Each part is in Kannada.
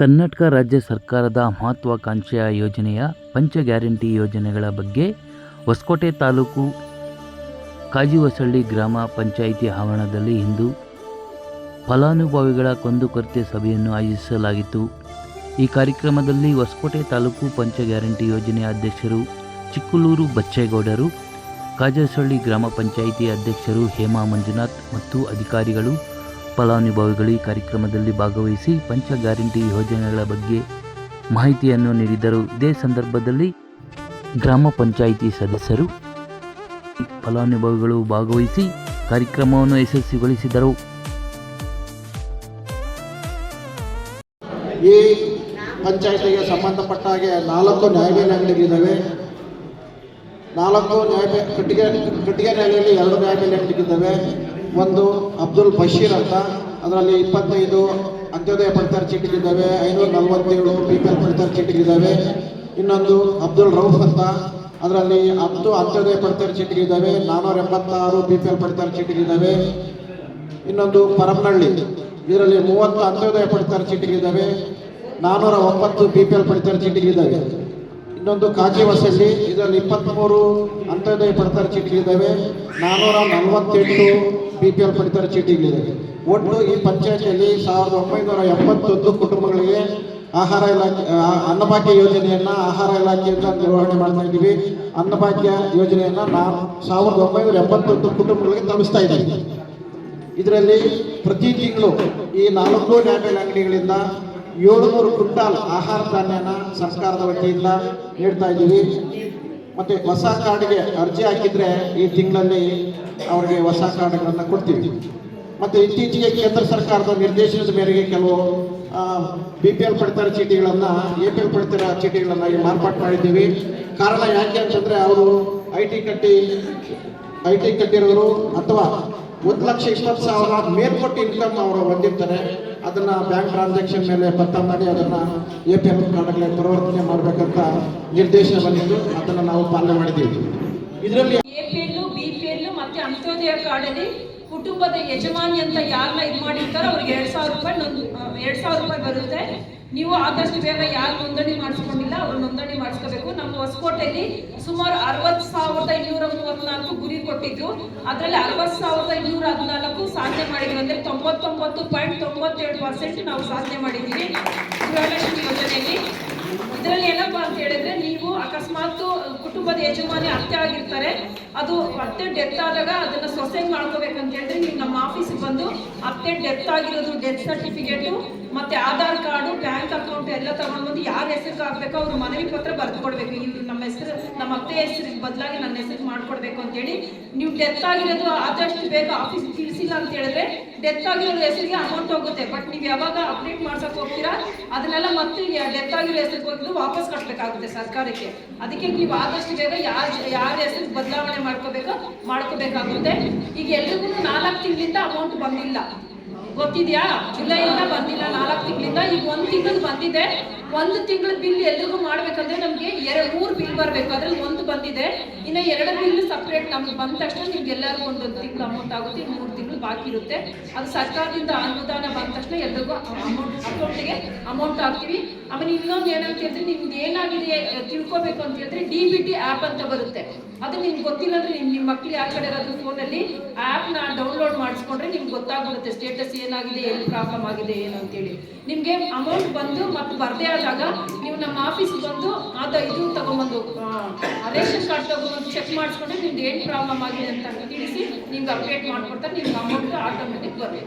ಕರ್ನಾಟಕ ರಾಜ್ಯ ಸರ್ಕಾರದ ಮಹತ್ವಾಕಾಂಕ್ಷೆಯ ಯೋಜನೆಯ ಪಂಚ ಗ್ಯಾರಂಟಿ ಯೋಜನೆಗಳ ಬಗ್ಗೆ ಹೊಸಕೋಟೆ ತಾಲೂಕು ಕಾಜಿವಸಳ್ಳಿ ಗ್ರಾಮ ಪಂಚಾಯಿತಿ ಆವರಣದಲ್ಲಿ ಇಂದು ಫಲಾನುಭವಿಗಳ ಕುಂದುಕೊರತೆ ಸಭೆಯನ್ನು ಆಯೋಜಿಸಲಾಗಿತ್ತು. ಈ ಕಾರ್ಯಕ್ರಮದಲ್ಲಿ ಹೊಸಕೋಟೆ ತಾಲೂಕು ಪಂಚ ಗ್ಯಾರಂಟಿ ಯೋಜನೆಯ ಅಧ್ಯಕ್ಷರು ಚಿಕ್ಕಲೂರು ಬಚ್ಚೇಗೌಡರು ಕಾಜಸಳ್ಳಿ ಗ್ರಾಮ ಪಂಚಾಯಿತಿ ಅಧ್ಯಕ್ಷರು ಹೇಮಾ ಮಂಜುನಾಥ್ ಮತ್ತು ಅಧಿಕಾರಿಗಳು ಫಲಾನುಭವಿಗಳು ಈ ಕಾರ್ಯಕ್ರಮದಲ್ಲಿ ಭಾಗವಹಿಸಿ ಪಂಚ ಗ್ಯಾರಂಟಿ ಯೋಜನೆಗಳ ಬಗ್ಗೆ ಮಾಹಿತಿಯನ್ನು ನೀಡಿದರು. ಇದೇ ಸಂದರ್ಭದಲ್ಲಿ ಗ್ರಾಮ ಪಂಚಾಯಿತಿ ಸದಸ್ಯರು ಫಲಾನುಭವಿಗಳು ಭಾಗವಹಿಸಿ ಕಾರ್ಯಕ್ರಮವನ್ನು ಯಶಸ್ವಿಗೊಳಿಸಿದರು. ಈ ಪಂಚಾಯತಿಗೆ ಸಂಬಂಧಪಟ್ಟ ಹಾಗೆ ನಾಲ್ಕು ಅಂಗಡಿಗಳಿದ್ದಾವೆ ನಾಲ್ಕು ನ್ಯಾಯಬೆ ಕಟ್ಟಿಗೆ ಕಟ್ಟಿಗೆ ಎರಡು ನ್ಯಾಯಬೆಲೆ ಒಂದು ಅಬ್ದುಲ್ ಬಶೀರ್ ಅಂತ. ಅದರಲ್ಲಿ ಇಪ್ಪತ್ತೈದು ಅಂತ್ಯೋದಯ ಪಡಿತರ ಚೀಟಿಗಳಿದ್ದಾವೆ ಐನೂರ ನಲವತ್ತೇಳು ಬಿ ಪಿ ಎಲ್ ಪಡಿತರ ಚೀಟಿಗಳಿದ್ದಾವೆ ಇನ್ನೊಂದು ಅಬ್ದುಲ್ ರೌಫ್ ಅಂತ. ಅದರಲ್ಲಿ ಹತ್ತು ಅಂತ್ಯೋದಯ ಪಡಿತರ ಚೀಟಿಗಳಿದ್ದಾವೆ ನಾನ್ನೂರ ಎಂಬತ್ತಾರು ಬಿ ಪಿ ಎಲ್ ಪಡಿತರ ಚೀಟಿಗಳಿದ್ದಾವೆ ಇನ್ನೊಂದು ಪರಮನಹಳ್ಳಿ ಇದರಲ್ಲಿ ಮೂವತ್ತು ಅಂತ್ಯೋದಯ ಪಡಿತರ ಚೀಟಿಗಳಿದ್ದಾವೆ ನಾನ್ನೂರ ಒಂಬತ್ತು ಬಿ ಪಿ ಎಲ್ ಪಡಿತರ ಚೀಟಿಗಳಿದ್ದಾವೆ ಇನ್ನೊಂದು ಕಾಜಿ ವಸತಿ ಇದರಲ್ಲಿ ಇಪ್ಪತ್ತ್ಮೂರು ಅಂತ್ಯೋದಯ ಪಡಿತರ ಚೀಟಿಗಳಿದ್ದಾವೆ ನಾನ್ನೂರ ನಲವತ್ತೆಂಟು ಬಿ ಪಿ ಎಲ್ ಪಡಿತರ ಚೀಟಿಗಳಿದ್ದಾವೆ. ಒಟ್ಟು ಈ ಪಂಚಾಯತಿಯಲ್ಲಿ ಸಾವಿರದ ಒಂಬೈನೂರ ಎಪ್ಪತ್ತೊಂದು ಕುಟುಂಬಗಳಿಗೆ ಆಹಾರ ಇಲಾಖೆ ಅನ್ನಭಾಗ್ಯ ಯೋಜನೆಯನ್ನು ಆಹಾರ ಇಲಾಖೆಯಿಂದ ನಿರ್ವಹಣೆ ಮಾಡ್ತಾ ಇದ್ದೀವಿ. ಅನ್ನಭಾಗ್ಯ ಯೋಜನೆಯನ್ನು ನಾ, ಸಾವಿರದ ಒಂಬೈನೂರ ಎಪ್ಪತ್ತೊಂದು ಕುಟುಂಬಗಳಿಗೆ ತಲುಪಿಸ್ತಾ ಇದ್ದೀವಿ. ಇದರಲ್ಲಿ ಪ್ರತಿ ತಿಂಗಳು ಈ ನಾಲ್ಕು ನ್ಯಾಯಬೆಲೆ ಅಂಗಡಿಗಳಿಂದ ಏಳುನೂರು ಕ್ವಿಂಟಾಲ್ ಆಹಾರ ಧಾನ್ಯನ ಸರ್ಕಾರದ ವತಿಯಿಂದ ನೀಡ್ತಾ ಇದ್ದೀವಿ. ಮತ್ತೆ ಹೊಸ ಕಾರ್ಡ್ಗೆ ಅರ್ಜಿ ಹಾಕಿದ್ರೆ ಈ ತಿಂಗಳಲ್ಲಿ ಅವರಿಗೆ ಹೊಸ ಕಾರ್ಡ್ಗಳನ್ನು ಕೊಡ್ತೀವಿ. ಮತ್ತೆ ಇತ್ತೀಚೆಗೆ ಕೇಂದ್ರ ಸರ್ಕಾರದ ನಿರ್ದೇಶನದ ಮೇರೆಗೆ ಕೆಲವು ಬಿ ಪಿ ಎಲ್ ಪಡಿತರ ಚೀಟಿಗಳನ್ನು ಎ ಪಿ ಎಲ್ ಪಡಿತರ ಚೀಟಿಗಳನ್ನಾಗಿ ಮಾರ್ಪಾಡು ಮಾಡಿದ್ದೀವಿ. ಕಾರಣ ಯಾಕೆ ಅಂತಂದ್ರೆ ಅವರು ಐ ಟಿ ಕಟ್ಟಿ, ಐ ಟಿ ಕಟ್ಟಿರೋರು ಅಥವಾ ಒಂದು ಲಕ್ಷ ಇಪ್ಪತ್ತು ಸಾವಿರ ಮೇಲ್ಪಟ್ಟು ಇನ್ಕಮ್ ಅವರು ಹೊಂದಿರ್ತಾರೆ. ಅದನ್ನ ಬ್ಯಾಂಕ್ ಟ್ರಾನ್ಸಾಕ್ಷನ್ ಮೇಲೆ ಪತ್ತ ಮಾಡಿ ಅದನ್ನ ಎ ಪಿ ಎಲ್ ಕಾರ್ಡ್ಗಳೇ ಪರಿವರ್ತನೆ ಮಾಡಬೇಕಂತ ನಿರ್ದೇಶನ ಬಂದಿದ್ದು, ಅದನ್ನ ನಾವು ಪಾಲನೆ ಮಾಡಿದ್ದೀವಿ. ಇದರಲ್ಲಿ ಎಪಿಎಲ್ ಎಲ್ ಮತ್ತೆ ಅಂತ್ಯೋದಯ ಕಾರ್ಡಲ್ಲಿ ಕುಟುಂಬದ ಯಜಮಾನಿ ಅಂತ ಯಾರನ್ನ ಇದು ಮಾಡಿರ್ತಾರೋ ಅವ್ರಿಗೆ ಎರಡ್ ಸಾವಿರ ರೂಪಾಯಿ ನೊಂದು ಎರಡ್ ಸಾವಿರ ರೂಪಾಯಿ ಬರುತ್ತೆ. ನೀವು ಆದಷ್ಟು ಬೇಗ ಯಾರು ನೋಂದಣಿ ಮಾಡಿಸ್ಕೊಂಡಿಲ್ಲ, ಅವ್ರು ನೋಂದಣಿ ಮಾಡಿಸ್ಕೋಬೇಕು. ಹೊಸಕೋಟೆಯಲ್ಲಿ ಸುಮಾರು ಅರವತ್ತು ಸಾವಿರದ ಇನ್ನೂರ ಮೂವತ್ನಾಲ್ಕು ಗುರಿ ಕೊಟ್ಟಿದ್ರು ಅದರಲ್ಲಿ ಅರವತ್ತು ಸಾವಿರದ ಇನ್ನೂರ ಹದಿನಾಲ್ಕು ಸಾಧನೆ ಮಾಡಿದ್ರು. ಅಂದ್ರೆ ತೊಂಬತ್ತೊಂಬತ್ತು ಪಾಯಿಂಟ್ ತೊಂಬತ್ತೇಳು ಪರ್ಸೆಂಟ್ ನಾವು ಸಾಧನೆ ಮಾಡಿದ್ದೀವಿ ಗೃಹಲಕ್ಷ್ಮಿ ಯೋಜನೆಯಲ್ಲಿ. ಇದರಲ್ಲಿ ಏನಪ್ಪಾ ಅಂತ ಹೇಳಿದ್ರೆ ನೀವು ಅಕಸ್ಮಾತ್ ಕುಟುಂಬದ ಯಜಮಾನಿ ಅತ್ತೆ ಆಗಿರ್ತಾರೆ, ಅದು ಅತ್ತೆ ಡೆತ್ ಆದಾಗ ಅದನ್ನ ಸೊಸೈಡ್ ಮಾಡ್ಕೋಬೇಕಂತ ಹೇಳಿದ್ರೆ ನೀವು ನಮ್ಮ ಆಫೀಸಿಗೆ ಬಂದು ಅತ್ತೆ ಡೆತ್ ಆಗಿರೋದು ಡೆತ್ ಸರ್ಟಿಫಿಕೇಟು ಮತ್ತೆ ಆಧಾರ್ ಕಾರ್ಡು, ಬ್ಯಾಂಕ್ ಅಕೌಂಟ್ ಎಲ್ಲ ತಗೊಂಡು ಬಂದು ಯಾರ ಹೆಸರಿಗೆ ಹಾಕ್ಬೇಕು ಅವ್ರ ಮನವಿ ಪತ್ರ ಬರೆದು ಕೊಡ್ಬೇಕು ಇವ್ರು ನಮ್ಮ ಹೆಸರು, ನಮ್ಮ ಅತ್ತೆ ಹೆಸರಿಗೆ ಬದಲಾಗಿ ನನ್ನ ಹೆಸರಿಗೆ ಮಾಡ್ಕೊಡ್ಬೇಕು ಅಂತೇಳಿ ನೀವು ಡೆತ್ ಆಗಿರೋದು ಆದಷ್ಟು ಬೇಗ ಆಫೀಸ್ ತಿಳಿಸಿಲ್ಲ ಅಂತ ಹೇಳಿದ್ರೆ ಡೆತ್ ಆಗಿರೋ ಹೆಸರಿಗೆ ಅಮೌಂಟ್ ಹೋಗುತ್ತೆ. ಬಟ್ ನೀವು ಯಾವಾಗ ಅಪ್ಡೇಟ್ ಮಾಡ್ಸಕ್ ಹೋಗ್ತೀರಾ, ಅದನ್ನೆಲ್ಲ ಮತ್ತೆ ಡೆತ್ ಆಗಿರೋ ಹೆಸರಿಗೆ ಹೋಗಿದ್ದು ವಾಪಸ್ ಕಟ್ಟಬೇಕಾಗುತ್ತೆ ಸರ್ಕಾರಕ್ಕೆ. ಅದಕ್ಕೆ ನೀವು ಆದಷ್ಟು ಬೇಗ ಯಾರ ಯಾರ ಹೆಸರಿಗೆ ಬದಲಾವಣೆ ಮಾಡ್ಕೋಬೇಕೋ ಮಾಡ್ಕೋಬೇಕಾಗುತ್ತೆ. ಈಗ ಎಲ್ರಿಗೂ ನಾಲ್ಕು ತಿಂಗಳಿಂದ ಅಮೌಂಟ್ ಬಂದಿಲ್ಲ. ಗೊತ್ತಿದ್ಯಾ? ಜುಲೈಯಿಂದ ಬಂದಿಲ್ಲ ನಾಲ್ಕು ತಿಂಗಳಿಂದ. ಈಗ ಒಂದು ತಿಂಗಳು ಬಂದಿದೆ. ಒಂದು ತಿಂಗಳ ಬಿಲ್ ಎಲ್ಲಿಗೂ ಮಾಡ್ಬೇಕಂದ್ರೆ ನಮಗೆ ಎರಡು, ಮೂರು ಬಿಲ್ ಬರಬೇಕು. ಅದ್ರಲ್ಲಿ ಒಂದು ಬಂದಿದೆ. ಇನ್ನು ಎರಡು ಬಿಲ್ ಸಪ್ರೇಟ್ ನಮ್ಗೆ ಬಂದ ತಕ್ಷಣ ನಿಮ್ಗೆ ಎಲ್ಲರಿಗೂ ಒಂದೊಂದು ತಿಂಗಳು ಅಮೌಂಟ್ ಆಗುತ್ತೆ ಮೂರು ತಿಂಗಳು ಬಾಕಿ ಇರುತ್ತೆ. ಅದು ಸರ್ಕಾರದಿಂದ ಅನುದಾನ ಬಂದ ತಕ್ಷಣ ಎಲ್ರಿಗೂ ಅಮೌಂಟ್ ಅಕೌಂಟಿಗೆ ಅಮೌಂಟ್ ಹಾಕ್ತೀವಿ. ಆಮೇಲೆ ಇನ್ನೊಂದು ಏನಂತ ಹೇಳಿದ್ರೆ ನಿಮ್ಗೆ ಏನಾಗಿದೆ ತಿಳ್ಕೋಬೇಕು ಅಂತ ಹೇಳಿದ್ರೆ ಡಿ ಬಿ ಟಿ ಆ್ಯಪ್ ಅಂತ ಬರುತ್ತೆ. ಅದು ನಿಮ್ಗೆ ಗೊತ್ತಿಲ್ಲ ಅಂದ್ರೆ ನಿಮ್ ನಿಮ್ಮ ಮಕ್ಳು ಯಾವ ಕಡೆ ಇರೋದು ಫೋನಲ್ಲಿ ಆ್ಯಪ್ನ ಡೌನ್ಲೋಡ್ ಮಾಡಿಸ್ಕೊಂಡ್ರೆ ನಿಮ್ಗೆ ಗೊತ್ತಾಗ್ಬಿಡುತ್ತೆ ಸ್ಟೇಟಸ್ ಏನಾಗಿದೆ ಎಲ್ಲಿ ಪ್ರಾಬ್ಲಮ್ ಆಗಿದೆ ಏನು ಅಂತೇಳಿ ನಿಮಗೆ ಅಮೌಂಟ್ ಬಂದು ಮತ್ತು ಬರದೇ ಆದಾಗ ನೀವು ನಮ್ಮ ಆಫೀಸ್ಗೆ ಬಂದು ಅದ ಇದು ತಗೊಂಬಂದು ಆ, ರೇಷನ್ ಕಾರ್ಡ್ ತಗೊಂಡು ಚೆಕ್ ಮಾಡಿಸ್ಕೊಂಡ್ರೆ ನಿಮ್ದು ಏನು ಪ್ರಾಬ್ಲಮ್ ಆಗಿದೆ ಅಂತ ತಿಳಿಸಿ ನಿಮ್ಗೆ ಅಪ್ಡೇಟ್ ಮಾಡ್ಕೊಡ್ತಾರೆ ನಿಮ್ಗೆ ಅಮೌಂಟ್ ಆಟೋಮೆಟಿಕ್ ಬರುತ್ತೆ.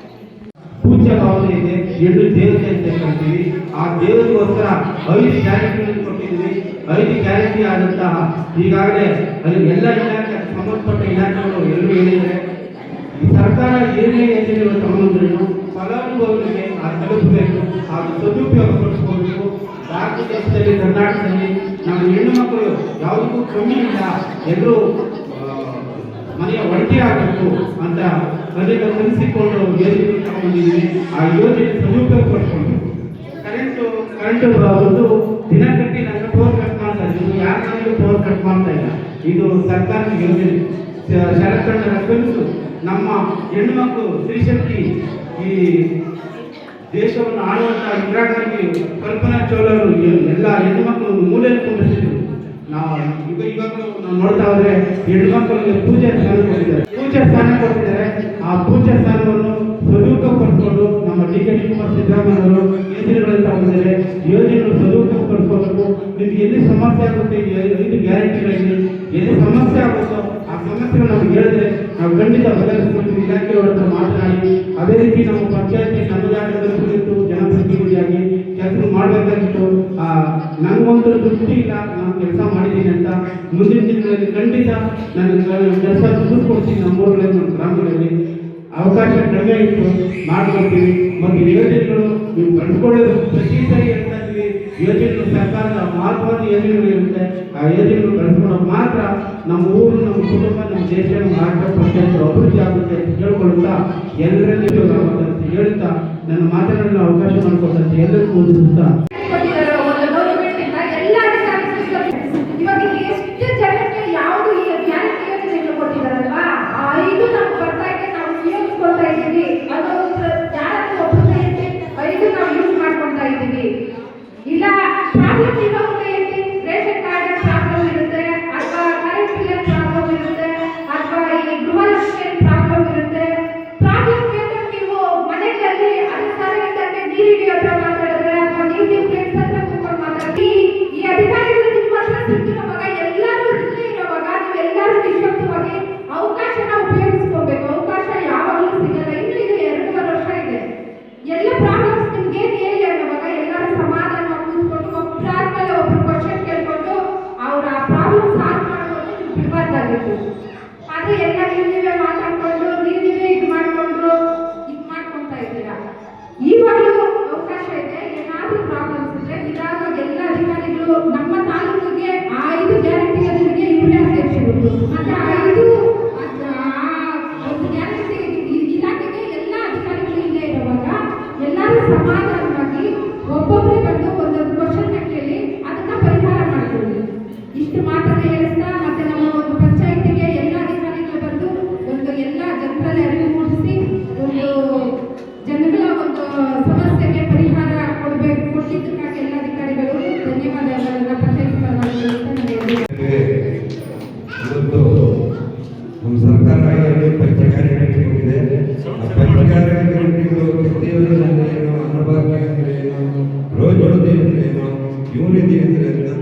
ಪೂಜ್ಯ ಭಾವನೆ ಇದೆ ಎರಡು ದೇವತೆ ಅಂತ ಕರಿತೀವಿ ಆ ದೇವರಿಗೋಸ್ಕರ ಐದು ಗ್ಯಾರಂಟಿಗಳನ್ನು ಕೊಟ್ಟಿದ್ದೀವಿ. ಐದು ಗ್ಯಾರಂಟಿ ಆದಂತಹ ಈಗಾಗಲೇ ಅಲ್ಲಿ ಎಲ್ಲ ಇಲಾಖೆ, ಸಂಬಂಧಪಟ್ಟ ಇಲಾಖೆಗಳು ಎಲ್ಲರೂ ಹೇಳಿದರೆ ಸರ್ಕಾರ ಏನೇ ಯೋಜನೆಗಳು ತಗೊಂಡ್ರು ಫಲಾನುಭವಿಗಳಿಗೆ ಆ ತಲುಪಬೇಕು ಹಾಗೂ ಸದುಪಯೋಗ ಪಡಿಸ್ಕೋಬೇಕು ಭಾರತ ದೇಶದಲ್ಲಿ ಕರ್ನಾಟಕದಲ್ಲಿ ನಮ್ಮ ಹೆಣ್ಣು ಮಕ್ಕಳು ಯಾವುದಕ್ಕೂ ಕಮ್ಮಿ ಇಲ್ಲ ಎಲ್ಲರೂ ಮನೆಯ ಒಳಗೆ ಆಗಬೇಕು ಅಂತ ಅದೇ ಕಲಿಸಿಕೊಂಡು ಯೋಜನೆ ಆ ಯೋಜನೆ ಸದುಪಯೋಗ ಪಡ್ಕೊಂಡು ಕರೆಂಟು, ಕರೆಂಟ್ ಒಂದು ದಿನ ಕಟ್ಟಿ ನನ್ನ ಪವರ್ ಕಟ್ ಮಾಡ್ತಾ ಇದ್ದೀವಿ ಯಾರು ಪವರ್ ಕಟ್ ಮಾಡ್ತಾ ಇಲ್ಲ. ಇದು ಸರ್ಕಾರದ ಯೋಜನೆ. ಶರತ್ಕಂಡನ ಕನಸು. ನಮ್ಮ ಹೆಣ್ಣು ಮಕ್ಕಳು ಸ್ತ್ರೀಶಕ್ತಿ ಈ ದೇಶವನ್ನು ಆಳುವಂಥ ಇಂದಿರಾ ಕಲ್ಪನಾ ಚೌಲರು ಎಲ್ಲ ಹೆಣ್ಮಕ್ಳು ಮಕ್ಕಳು ಕುಂಡಿಸಿದ್ರು ನಾವು ಈಗ ಇವಾಗಲೂ ನಾವು ನೋಡ್ತಾ ಹೋದ್ರೆ ಹೆಣ್ಮಕ್ಳಿಗೆ ಪೂಜೆ ಕೊಟ್ಟಿದ್ದಾರೆ ಸ್ಥಾನವನ್ನು ಸದುಪಡಿಸಿಕೊಂಡು ನಮ್ಮ ಡಿ ಕೆ ಶಿವಕುಮಾರ್ ಸಿದ್ದರಾಮಯ್ಯವರು ಯೋಜನೆಗಳನ್ನು ತಗೊಂಡಿದ್ದಾರೆ ಯೋಜನೆಗಳು ಸದುಪಡಿಸ್ಕೋಬೇಕು ನಿಮ್ಗೆ ಎಲ್ಲಿ ಸಮಸ್ಯೆ ಆಗುತ್ತೆ? ಇದು ಗ್ಯಾರಂಟಿ ಆಗಿದೆ ಎಲ್ಲಿ ಸಮಸ್ಯೆ ಆಗುತ್ತೋ ಆ ಸಮಸ್ಯೆಗಳು ನಮ್ಗೆ ಹೇಳಿದ್ರೆ ನಾವು ಖಂಡಿತ ಬದಲಾಯಿಸ್ಕೊಂಡು ಇಲಾಖೆಯವರ ಹತ್ರ ಮಾತನಾಡಿ. ಅದೇ ರೀತಿ ನಮ್ಮ ಪಂಚಾಯತಿ ನಮ್ಮದೇ ಆಡಳಿತ ಕುರಿತು ಜನಪ್ರತಿನಿಧಿಯಾಗಿ ಕೆಲಸ ಮಾಡಬೇಕಾಗಿತ್ತು. ಆ ನನಗೊಂದು ತೃಪ್ತಿ ಇಲ್ಲ. ನಾನು ಕೆಲಸ ಮಾಡಿದ್ದೀನಿ ಅಂತ ಮುಂದಿನ ದಿನಗಳಲ್ಲಿ ಖಂಡಿತ ನನ್ನ ಕೆಲಸ ಕೊಡ್ತೀನಿ ನಮ್ಮ ಊರುಗಳಲ್ಲಿ, ನಮ್ಮ ಗ್ರಾಮಗಳಲ್ಲಿ. ಅವಕಾಶ ಕಡಿಮೆ ಇತ್ತು ಮಾಡ್ಕೊಳ್ತೀವಿ. ಮತ್ತು ಯೋಜನೆಗಳು ನೀವು ಕಂಡುಕೊಳ್ಳೋದು ಪ್ರತಿಷ್ಠಾಗಿ ಹೇಳ್ತಾ ಇದ್ದೀವಿ ಯೋಜನೆಗಳು ಸರ್ಕಾರದ ಮಹತ್ವದ ಯೋಜನೆಗಳಿರುತ್ತೆ ಆ ಯೋಜನೆಗಳು ಕಂಡುಕೊಳ್ಳೋದು ಮಾತ್ರ ನಮ್ಮ ಊರು, ನಮ್ಮ ಕುಟುಂಬ, ನಮ್ಮ ದೇಶ, ನಮ್ಮ ರಾಷ್ಟ್ರ ಪ್ರತ್ಯೇಕ ಅಭಿವೃದ್ಧಿ ಆಗುತ್ತೆ ಅಂತ ಹೇಳ್ಕೊಳ್ತಾ ಎಲ್ಲರಲ್ಲಿ ಅಂತ ಹೇಳ್ತಾ ನನ್ನ ಮಾತನಾಡಲು ಅವಕಾಶ ಮಾಡಿಕೊಟ್ಟಂತೆ ಎಲ್ಲರಿಗೂ ಓದಿಸುತ್ತಾ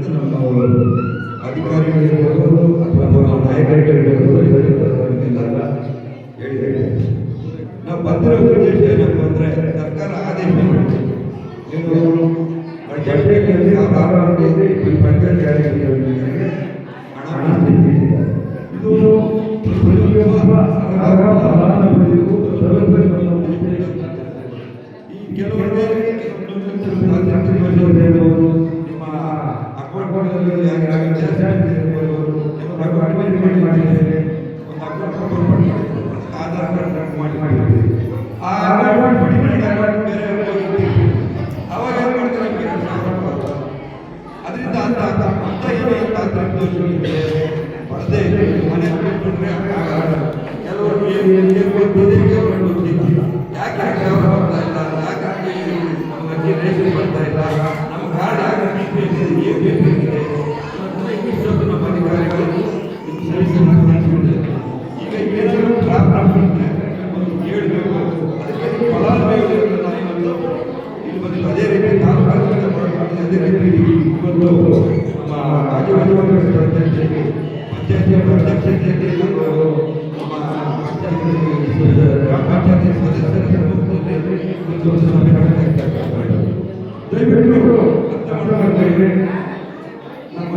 ಕುರಿತು ನಮ್ಮ ಅಧಿಕಾರಿಗಳಿರ್ಬೋದು ಅಥವಾ ನಮ್ಮ ನಾಯಕರಿಗಳಿರ್ಬೋದು ಎಲ್ಲರ ಹೇಳಿದ್ದೇವೆ ನಾವು ಬಂದಿರೋ ಉದ್ದೇಶ ಏನಪ್ಪ ಸರ್ಕಾರ ಆದೇಶ ಮಾಡಿದೆ. ನೀವು ಆಧಾರ ಮಾಡಿದ್ದೇವೆ ಒಂದು ಅಕೌಂಟ್ ಆಧಾರ್ ಕಾರ್ಡ್ ಮಾಡಿ ಆ ಆಧಾರ್ ಕಾರ್ಡ್ ಮಾಡಿ ಅವಾಗ ಏನು ಮಾಡ್ತಾರೆ ಬೇರೆ ಅದರಿಂದ ಅಂತ ಅಂತ ಅಂತ ಏನು ಮನೆ ಬಿಟ್ಟುಬಿಟ್ರೆ ಕೆಲವರು ಏನು ಕೆಲವರು ರೈತರಿಗೆ ಇವತ್ತು ನಮ್ಮ ರಾಜವಂಶ ಅಧ್ಯಕ್ಷರಿಗೆ ಅಧ್ಯಕ್ಷ ಅಧ್ಯಕ್ಷತೆಯಲ್ಲಿ ಗ್ರಾಮ ದಯವಿಟ್ಟು ನಮ್ಮ